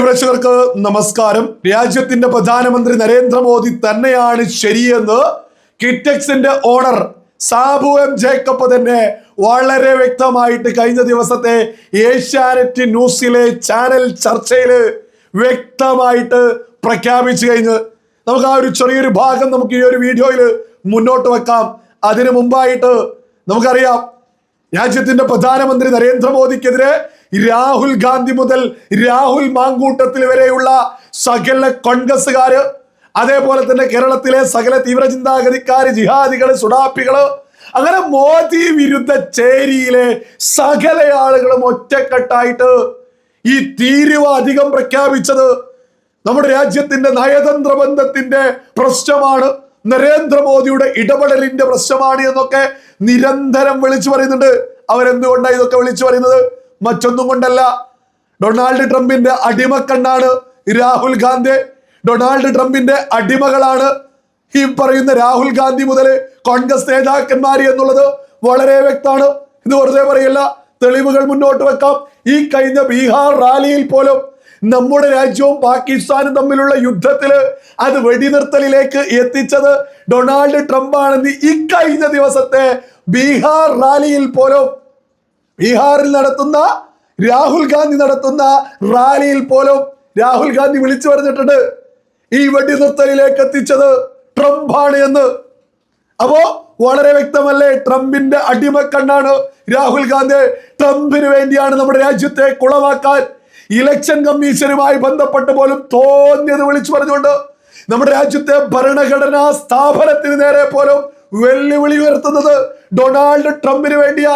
മാന്യപ്രേക്ഷകർക്ക് നമസ്കാരം. രാജ്യത്തിന്റെ പ്രധാനമന്ത്രി നരേന്ദ്രമോദി തന്നെയാണ് ശരിയെന്ന് കിറ്റക്സിന്റെ ഓണർ സാബു എം ജേക്കബ് തന്നെ വളരെ വ്യക്തമായിട്ട് കഴിഞ്ഞ ദിവസത്തെ ഏഷ്യാനെറ്റ് ന്യൂസിലെ ചാനൽ ചർച്ചയിൽ വ്യക്തമായിട്ട് പ്രഖ്യാപിച്ചു കഴിഞ്ഞ് നമുക്ക് ആ ഒരു ചെറിയൊരു ഭാഗം നമുക്ക് ഈ ഒരു വീഡിയോയിൽ മുന്നോട്ട് വെക്കാം. അതിനു മുമ്പായിട്ട് നമുക്കറിയാം രാജ്യത്തിന്റെ പ്രധാനമന്ത്രി നരേന്ദ്രമോദിക്കെതിരെ രാഹുൽ ഗാന്ധി മുതൽ രാഹുൽ മാങ്കൂട്ടത്തിൽ വരെയുള്ള സകല കോൺഗ്രസ്സുകാര് അതേപോലെ തന്നെ കേരളത്തിലെ സകല തീവ്ര ചിന്താഗതിക്കാര് ജിഹാദികൾ സുഡാപ്പികൾ അങ്ങനെ മോദി വിരുദ്ധ ചേരിയിലെ സകല ആളുകളും ഒറ്റക്കെട്ടായിട്ട് ഈ തീരുവ അധികം പ്രഖ്യാപിച്ചത് നമ്മുടെ രാജ്യത്തിന്റെ നയതന്ത്ര ബന്ധത്തിന്റെ പ്രശ്നമാണ് നരേന്ദ്രമോദിയുടെ ഇടപെടലിന്റെ പ്രശ്നമാണ് എന്നൊക്കെ നിരന്തരം വിളിച്ചു പറയുന്നുണ്ട്. അവരെന്തുകൊണ്ടാണ് ഇതൊക്കെ വിളിച്ചു പറയുന്നത്? മറ്റൊന്നും കൊണ്ടല്ല. ഡൊണാൾഡ് ട്രംപിന്റെ അടിമക്കണ്ണാണ് രാഹുൽ ഗാന്ധി. ഡൊണാൾഡ് ട്രംപിന്റെ അടിമകളാണ് ഈ പറയുന്ന രാഹുൽ ഗാന്ധി മുതൽ കോൺഗ്രസ് നേതാക്കന്മാർ എന്നുള്ളത് വളരെ വ്യക്തമാണ്. ഇത് വെറുതെ പറയല്ല തെളിവുകൾ മുന്നോട്ട് വെക്കാം. ഈ കഴിഞ്ഞ ബീഹാർ റാലിയിൽ പോലും നമ്മുടെ രാജ്യവും പാകിസ്ഥാനും തമ്മിലുള്ള യുദ്ധത്തിൽ അത് വെടിനിർത്തലിലേക്ക് എത്തിച്ചത് ഡൊണാൾഡ് ട്രംപ് ആണെന്ന് കഴിഞ്ഞ ദിവസത്തെ ബീഹാർ റാലിയിൽ പോലും ബീഹാറിൽ നടത്തുന്ന രാഹുൽ ഗാന്ധി നടത്തുന്ന റാലിയിൽ പോലും രാഹുൽ ഗാന്ധി വിളിച്ചു പറഞ്ഞിട്ടുണ്ട്. ഈ വെടിനിർത്തലിലേക്ക് എത്തിച്ചത് ട്രംപാണ് എന്ന്. അപ്പോ വളരെ വ്യക്തമല്ലേ ട്രംപിന്റെ അടിമക്കണ്ണാണ് രാഹുൽ ഗാന്ധി. ട്രംപിന് വേണ്ടിയാണ് നമ്മുടെ രാജ്യത്തെ കുളമാക്കാൻ ഇലക്ഷൻ കമ്മീഷനുമായി ബന്ധപ്പെട്ട് പോലും തോന്നിയത് വിളിച്ചു പറഞ്ഞുകൊണ്ട്. നമ്മുടെ രാജ്യത്തെ ഭരണഘടനാ സ്ഥാപനത്തിന് നേരെ പോലും വെല്ലുവിളി ഉയർത്തുന്നത് ഡൊണാൾഡ് ട്രംപിന് വേണ്ടിയാ.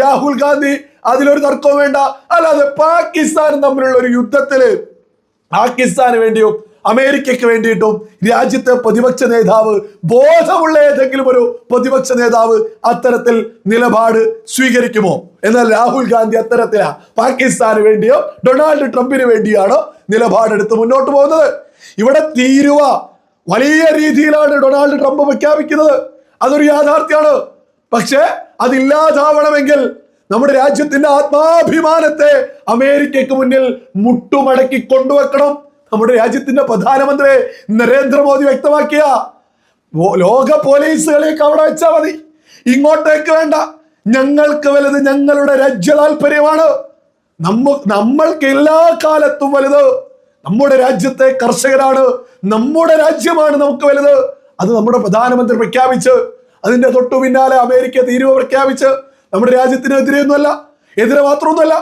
രാഹുൽ ഗാന്ധി അതിലൊരു തർക്കവും വേണ്ട. അല്ലാതെ പാകിസ്ഥാനും തമ്മിലുള്ള ഒരു യുദ്ധത്തിൽ പാകിസ്ഥാന് വേണ്ടിയും അമേരിക്കയ്ക്ക് വേണ്ടിയിട്ടും രാജ്യത്തെ പ്രതിപക്ഷ നേതാവ് ബോധമുള്ള ഏതെങ്കിലും ഒരു പ്രതിപക്ഷ നേതാവ് അത്തരത്തിൽ നിലപാട് സ്വീകരിക്കുമോ? എന്നാൽ രാഹുൽ ഗാന്ധി അത്തരത്തിലാ. പാകിസ്ഥാന് വേണ്ടിയോ ഡൊണാൾഡ് ട്രംപിന് വേണ്ടിയാണോ നിലപാടെടുത്ത് മുന്നോട്ട് പോകുന്നത്? ഇവിടെ തീരുവ വലിയ രീതിയിലാണ് ഡൊണാൾഡ് ട്രംപ് പ്രഖ്യാപിക്കുന്നത്. അതൊരു യാഥാർത്ഥ്യമാണ്. പക്ഷേ അതില്ലാതാവണമെങ്കിൽ നമ്മുടെ രാജ്യത്തിന്റെ ആത്മാഭിമാനത്തെ അമേരിക്കയ്ക്ക് മുന്നിൽ മുട്ടുമടക്കി കൊണ്ടുവെക്കണം. നമ്മുടെ രാജ്യത്തിന്റെ പ്രധാനമന്ത്രി നരേന്ദ്രമോദി വ്യക്തമാക്കിയ. ലോക പോലീസുകളെയൊക്കെ അവിടെ വെച്ചാൽ മതി. ഇങ്ങോട്ടേക്ക് വേണ്ട. ഞങ്ങൾക്ക് വലുത് ഞങ്ങളുടെ രാജ്യ താല്പര്യമാണ്. നമ്മ നമ്മൾക്ക് എല്ലാ കാലത്തും വലുത്. നമ്മുടെ രാജ്യത്തെ കർഷകരാണ്. നമ്മുടെ രാജ്യമാണ് നമുക്ക് വലുത്. അത് നമ്മുടെ പ്രധാനമന്ത്രി പ്രഖ്യാപിച്ച് അതിന്റെ തൊട്ടു പിന്നാലെ അമേരിക്ക തീരുവ പ്രഖ്യാപിച്ച് നമ്മുടെ രാജ്യത്തിനെതിരെയൊന്നുമല്ല എതിരെ മാത്രമൊന്നുമല്ല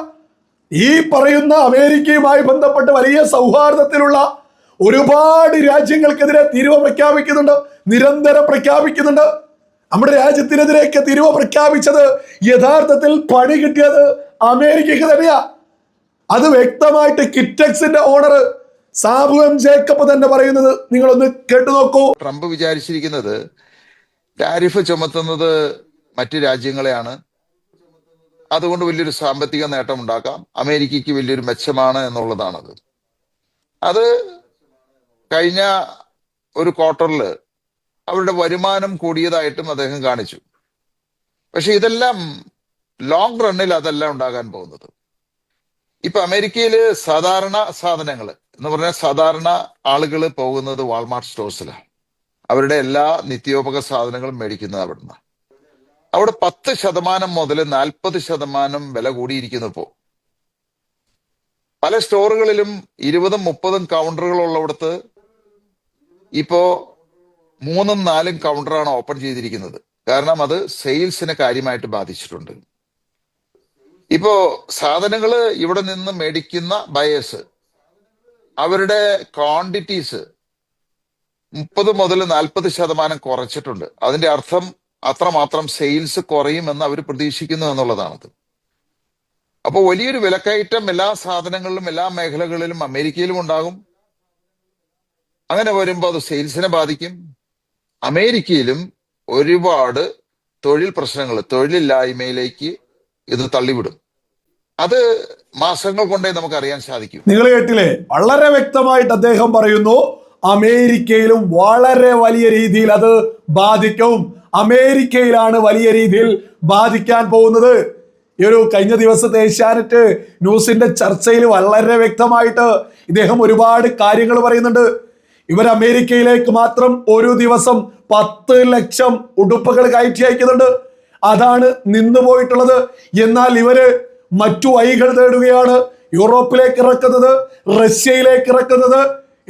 ഈ പറയുന്ന അമേരിക്കയുമായി ബന്ധപ്പെട്ട് വലിയ സൗഹാർദ്ദത്തിലുള്ള ഒരുപാട് രാജ്യങ്ങൾക്കെതിരെ തീരുവ പ്രഖ്യാപിക്കുന്നുണ്ട് നിരന്തരം പ്രഖ്യാപിക്കുന്നുണ്ട്. നമ്മുടെ രാജ്യത്തിനെതിരെയൊക്കെ തിരുവ പ്രഖ്യാപിച്ചത് യഥാർത്ഥത്തിൽ പണി കിട്ടിയത് അമേരിക്കയ്ക്ക് തന്നെയാ. അത് വ്യക്തമായിട്ട് കിറ്റക്സിന്റെ ഓണർ സാബു എം ജേക്കബ് തന്നെ പറയുന്നത് നിങ്ങളൊന്ന് കേട്ടു നോക്കൂ. ട്രംപ് വിചാരിച്ചിരിക്കുന്നത് ടാരിഫ് ചുമത്തുന്നത് മറ്റു രാജ്യങ്ങളെയാണ്. അതുകൊണ്ട് വലിയൊരു സാമ്പത്തിക നേട്ടം ഉണ്ടാക്കാം. അമേരിക്കയ്ക്ക് വലിയൊരു മെച്ചമാണ് എന്നുള്ളതാണത്. അത് കഴിഞ്ഞ ഒരു ക്വാർട്ടറിൽ അവരുടെ വരുമാനം കൂടിയതായിട്ടും അദ്ദേഹം കാണിച്ചു. പക്ഷെ ഇതെല്ലാം ലോങ് റണ്ണിൽ അതല്ല ഉണ്ടാകാൻ പോകുന്നത്. ഇപ്പൊ അമേരിക്കയിൽ സാധാരണ സാധനങ്ങൾ എന്ന് പറഞ്ഞാൽ സാധാരണ ആളുകൾ പോകുന്നത് വാൾമാർട്ട് സ്റ്റോഴ്സിലാണ് അവരുടെ എല്ലാ നിത്യോപക സാധനങ്ങളും മേടിക്കുന്നത് അവിടുന്ന്. അവിടെ പത്ത് ശതമാനം മുതൽ നാൽപ്പത് ശതമാനം വില കൂടിയിരിക്കുന്നു ഇപ്പോ. പല സ്റ്റോറുകളിലും ഇരുപതും മുപ്പതും കൗണ്ടറുകൾ ഉള്ളവിടത്ത് ഇപ്പോ മൂന്നും നാലും കൗണ്ടറാണ് ഓപ്പൺ ചെയ്തിരിക്കുന്നത്. കാരണം അത് സെയിൽസിനെ കാര്യമായിട്ട് ബാധിച്ചിട്ടുണ്ട്. ഇപ്പോ സാധനങ്ങൾ ഇവിടെ നിന്ന് മേടിക്കുന്ന ബയേഴ്സ് അവരുടെ ക്വാണ്ടിറ്റീസ് മുപ്പത് മുതൽ നാൽപ്പത് ശതമാനം കുറച്ചിട്ടുണ്ട്. അതിന്റെ അർത്ഥം അത്രമാത്രം സെയിൽസ് കുറയുമെന്ന് അവർ പ്രതീക്ഷിക്കുന്നു എന്നുള്ളതാണത്. അപ്പോൾ വലിയൊരു വിലക്കയറ്റം എല്ലാ സാധനങ്ങളിലും എല്ലാ മേഖലകളിലും അമേരിക്കയിലും ഉണ്ടാകും. അങ്ങനെ വരുമ്പോൾ അത് സെയിൽസിനെ ബാധിക്കും. അമേരിക്കയിലും ഒരുപാട് തൊഴിൽ പ്രശ്നങ്ങൾ തൊഴിലില്ലായ്മയിലേക്ക് ഇത് തള്ളിവിടും. അത് മാസങ്ങൾ കൊണ്ടേ നമുക്ക് അറിയാൻ സാധിക്കും. നിങ്ങൾ കേട്ടില്ലേ? വളരെ വ്യക്തമായിട്ട് അദ്ദേഹം പറയുന്നു അമേരിക്കയിലും വളരെ വലിയ രീതിയിൽ അത് ബാധിക്കും. അമേരിക്കയിലാണ് വലിയ രീതിയിൽ ബാധിക്കാൻ പോകുന്നത്. ഈ ഒരു കഴിഞ്ഞ ദിവസത്തെ ഏഷ്യാനെറ്റ് ന്യൂസിന്റെ ചർച്ചയിൽ വളരെ വ്യക്തമായിട്ട് ഇദ്ദേഹം ഒരുപാട് കാര്യങ്ങൾ പറയുന്നുണ്ട്. ഇവർ അമേരിക്കയിലേക്ക് മാത്രം ഒരു ദിവസം പത്ത് ലക്ഷം ഉടുപ്പുകൾ കയറ്റി അയക്കുന്നുണ്ട്. അതാണ് നിന്നു പോയിട്ടുള്ളത് എന്നാൽ ഇവർ മറ്റു വഴികൾ തേടുകയാണ്. യൂറോപ്പിലേക്ക് ഇറക്കുന്നത് റഷ്യയിലേക്ക് ഇറക്കുന്നത്.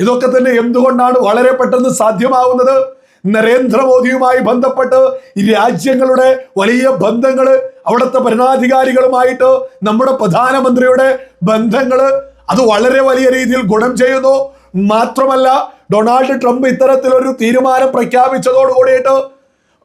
ഇതൊക്കെ തന്നെ എന്തുകൊണ്ടാണ് വളരെ പെട്ടെന്ന് സാധ്യമാവുന്നത്? നരേന്ദ്രമോദിയുമായി ബന്ധപ്പെട്ട് രാജ്യങ്ങളുടെ വലിയ ബന്ധങ്ങൾ അവിടുത്തെ ഭരണാധികാരികളുമായിട്ട് നമ്മുടെ പ്രധാനമന്ത്രിയുടെ ബന്ധങ്ങൾ അത് വളരെ വലിയ രീതിയിൽ ഗുണം ചെയ്യുന്നു. മാത്രമല്ല ഡൊണാൾഡ് ട്രംപ് ഇത്തരത്തിലൊരു തീരുമാനം പ്രഖ്യാപിച്ചതോടുകൂടിയിട്ട്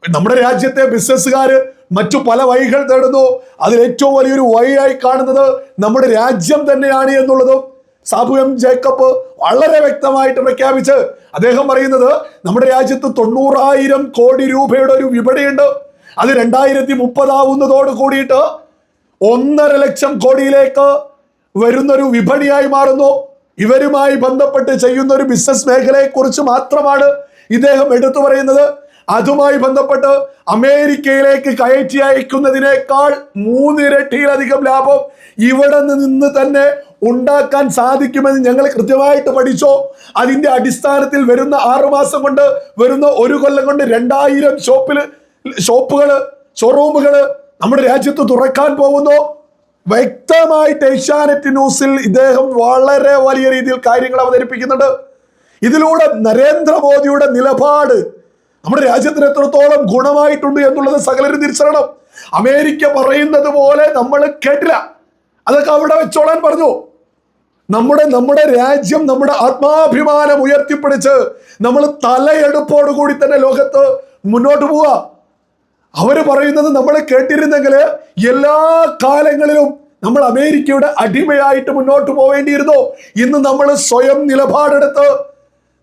നമ്മുടെ രാജ്യത്തെ ബിസിനസ്സുകാര് മറ്റു പല വഴികൾ തേടുന്നു അതിൽ ഏറ്റവും വലിയൊരു വഴിയായി കാണുന്നത് നമ്മുടെ രാജ്യം തന്നെയാണ് എന്നുള്ളതും സാബു എം ജേക്കബ് വളരെ വ്യക്തമായിട്ട് പ്രഖ്യാപിച്ച് അദ്ദേഹം പറയുന്നത് നമ്മുടെ രാജ്യത്ത് തൊണ്ണൂറായിരം കോടി രൂപയുടെ ഒരു വിപണിയുണ്ട്. അത് രണ്ടായിരത്തി മുപ്പതാവുന്നതോട് കൂടിയിട്ട് ഒന്നര ലക്ഷം കോടിയിലേക്ക് വരുന്നൊരു വിപണിയായി മാറുന്നു. ഇവരുമായി ബന്ധപ്പെട്ട് ചെയ്യുന്ന ഒരു ബിസിനസ് മേഖലയെ കുറിച്ച് മാത്രമാണ് ഇദ്ദേഹം എടുത്തു പറയുന്നത്. അതുമായി ബന്ധപ്പെട്ട് അമേരിക്കയിലേക്ക് കയറ്റി അയക്കുന്നതിനേക്കാൾ മൂന്നിരട്ടിയിലധികം ലാഭം ഇവിടെ നിന്ന് തന്നെ ഉണ്ടാക്കാൻ സാധിക്കുമെന്ന് ഞങ്ങൾ കൃത്യമായിട്ട് പഠിച്ചോ? അതിന്റെ അടിസ്ഥാനത്തിൽ വരുന്ന ആറുമാസം കൊണ്ട് വരുന്ന ഒരു കൊല്ലം കൊണ്ട് രണ്ടായിരം ഷോപ്പിൽ ഷോപ്പുകൾ ഷോറൂമുകൾ നമ്മുടെ രാജ്യത്ത് തുറക്കാൻ പോകുന്നു. വ്യക്തമായിട്ട് ഏഷ്യാനെറ്റ് ന്യൂസിൽ ഇദ്ദേഹം വളരെ വലിയ രീതിയിൽ കാര്യങ്ങൾ അവതരിപ്പിക്കുന്നുണ്ട്. ഇതിലൂടെ നരേന്ദ്രമോദിയുടെ നിലപാട് നമ്മുടെ രാജ്യത്തിന് എത്രത്തോളം ഗുണമായിട്ടുണ്ട് എന്നുള്ളത് സകലരും തിരിച്ചറിയണം. അമേരിക്ക പറയുന്നത് പോലെ നമ്മൾ കേട്ടില്ല. അതൊക്കെ അവിടെ വെച്ചോളാൻ പറഞ്ഞു. നമ്മുടെ നമ്മുടെ രാജ്യം നമ്മുടെ ആത്മാഭിമാനം ഉയർത്തിപ്പിടിച്ച് നമ്മൾ തലയെടുപ്പോടുകൂടി തന്നെ ലോകത്ത് മുന്നോട്ട് പോവുക. അവർ പറയുന്നത് നമ്മൾ കേട്ടിരുന്നെങ്കിൽ എല്ലാ കാലങ്ങളിലും നമ്മൾ അമേരിക്കയുടെ അടിമയായിട്ട് മുന്നോട്ട് പോവേണ്ടിയിരുന്നു. ഇന്ന് നമ്മൾ സ്വയം നിലപാടെടുത്ത്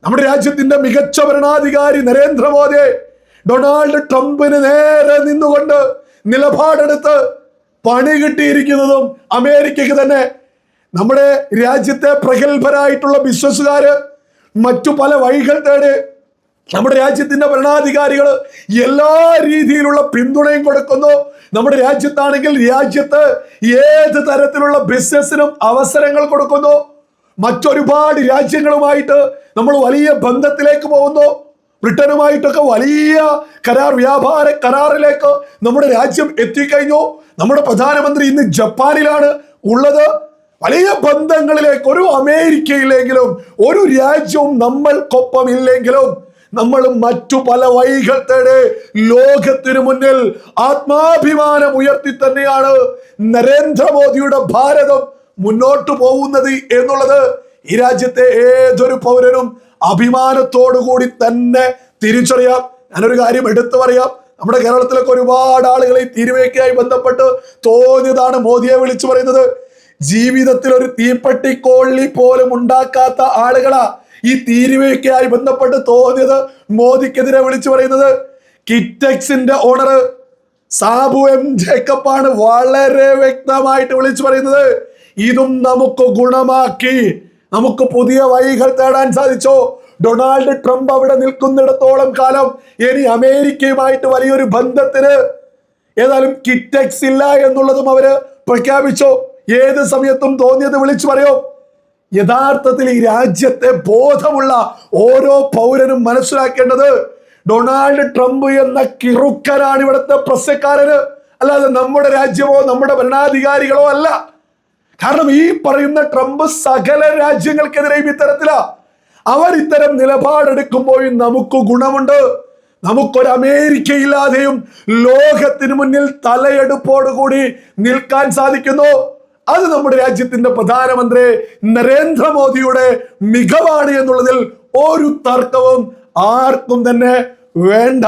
നമ്മുടെ രാജ്യത്തിന്റെ മികച്ച ഭരണാധികാരി നരേന്ദ്രമോദി ഡൊണാൾഡ് ട്രംപിന് നേരെ നിന്നുകൊണ്ട് നിലപാടെടുത്ത് പണി കിട്ടിയിരിക്കുന്നതും അമേരിക്കക്ക് തന്നെ. നമ്മുടെ രാജ്യത്തെ പ്രഗത്ഭരായിട്ടുള്ള ബിസിനസ്സുകാര് മറ്റു പല വഴികൾ തേടി നമ്മുടെ രാജ്യത്തിന്റെ ഭരണാധികാരികൾ എല്ലാ രീതിയിലുള്ള പിന്തുണയും കൊടുക്കുന്നു. നമ്മുടെ രാജ്യത്താണെങ്കിൽ രാജ്യത്ത് ഏത് തരത്തിലുള്ള ബിസിനസ്സിനും അവസരങ്ങൾ കൊടുക്കുന്നു. മറ്റൊരുപാട് രാജ്യങ്ങളുമായിട്ട് നമ്മൾ വലിയ ബന്ധത്തിലേക്ക് പോകുന്നു. ബ്രിട്ടനുമായിട്ടൊക്കെ വലിയ കരാർ വ്യാപാര കരാറിലേക്ക് നമ്മുടെ രാജ്യം എത്തിക്കഴിഞ്ഞു. നമ്മുടെ പ്രധാനമന്ത്രി ഇന്ന് ജപ്പാനിലാണ് ഉള്ളത്. വലിയ ബന്ധങ്ങളിലേക്ക് ഒരു അമേരിക്കയിലെങ്കിലും ഒരു രാജ്യവും നമ്മൾക്കൊപ്പം ഇല്ലെങ്കിലും നമ്മൾ മറ്റു പല വഴികൾ തേടെ ലോകത്തിനു മുന്നിൽ ആത്മാഭിമാനം ഉയർത്തി തന്നെയാണ് നരേന്ദ്രമോദിയുടെ ഭാരതം. മുന്നോട്ട് പോകുന്നത് എന്നുള്ളത് ഈ രാജ്യത്തെ ഏതൊരു പൗരനും അഭിമാനത്തോടു കൂടി തന്നെ തിരിച്ചറിയാം. ഞാനൊരു കാര്യം എടുത്തു പറയാം. നമ്മുടെ കേരളത്തിലൊക്കെ ഒരുപാട് ആളുകൾ ഈ തീരുവയ്ക്കായി ബന്ധപ്പെട്ട് തോന്നിയതാണ് മോദിയെ വിളിച്ചു പറയുന്നത്. ജീവിതത്തിൽ ഒരു തീപ്പെട്ടിക്കോള്ളി പോലും ഉണ്ടാക്കാത്ത ആളുകളാ ഈ തീരുവയ്ക്കായി ബന്ധപ്പെട്ട് തോന്നിയത് മോദിക്കെതിരെ വിളിച്ചു പറയുന്നത്. കിറ്റക്സിന്റെ ഓണർ സാബു എം ജേക്കബാണ് വളരെ വ്യക്തമായിട്ട് വിളിച്ചു പറയുന്നത്. ഇതും നമുക്ക് ഗുണമാക്കി. നമുക്ക് പുതിയ വഴികൾ തേടാൻ സാധിച്ചോ? ഡൊണാൾഡ് ട്രംപ് അവിടെ നിൽക്കുന്നിടത്തോളം കാലം ഇനി അമേരിക്കയുമായിട്ട് വലിയൊരു ബന്ധത്തിന് ഏതായാലും കിറ്റക്സ് ഇല്ല എന്നുള്ളതും അവർ പ്രഖ്യാപിച്ചോ? ഏത് സമയത്തും തോന്നിയത് വിളിച്ചു പറയോ? യഥാർത്ഥത്തിൽ ഈ രാജ്യത്തെ ബോധമുള്ള ഓരോ പൗരനും മനസ്സിലാക്കേണ്ടത് ഡൊണാൾഡ് ട്രംപ് എന്ന കിറുക്കനാണ് ഇവിടുത്തെ പ്രസ്യക്കാരന്. അല്ലാതെ നമ്മുടെ രാജ്യമോ നമ്മുടെ ഭരണാധികാരികളോ അല്ല. കാരണം ഈ പറയുന്ന ട്രംപ് സകല രാജ്യങ്ങൾക്കെതിരെയും ഇത്തരത്തിലാ. അവർ ഇത്തരം നിലപാടെടുക്കുമ്പോൾ നമുക്ക് ഗുണമുണ്ട്. നമുക്കൊരു അമേരിക്കയില്ലാതെയും ലോകത്തിന് മുന്നിൽ തലയെടുപ്പോടുകൂടി നിൽക്കാൻ സാധിക്കുന്നു. അത് നമ്മുടെ രാജ്യത്തിന്റെ പ്രധാനമന്ത്രി നരേന്ദ്രമോദിയുടെ മികവാണ് എന്നുള്ളതിൽ ഒരു തർക്കവും ആർക്കും തന്നെ വേണ്ട.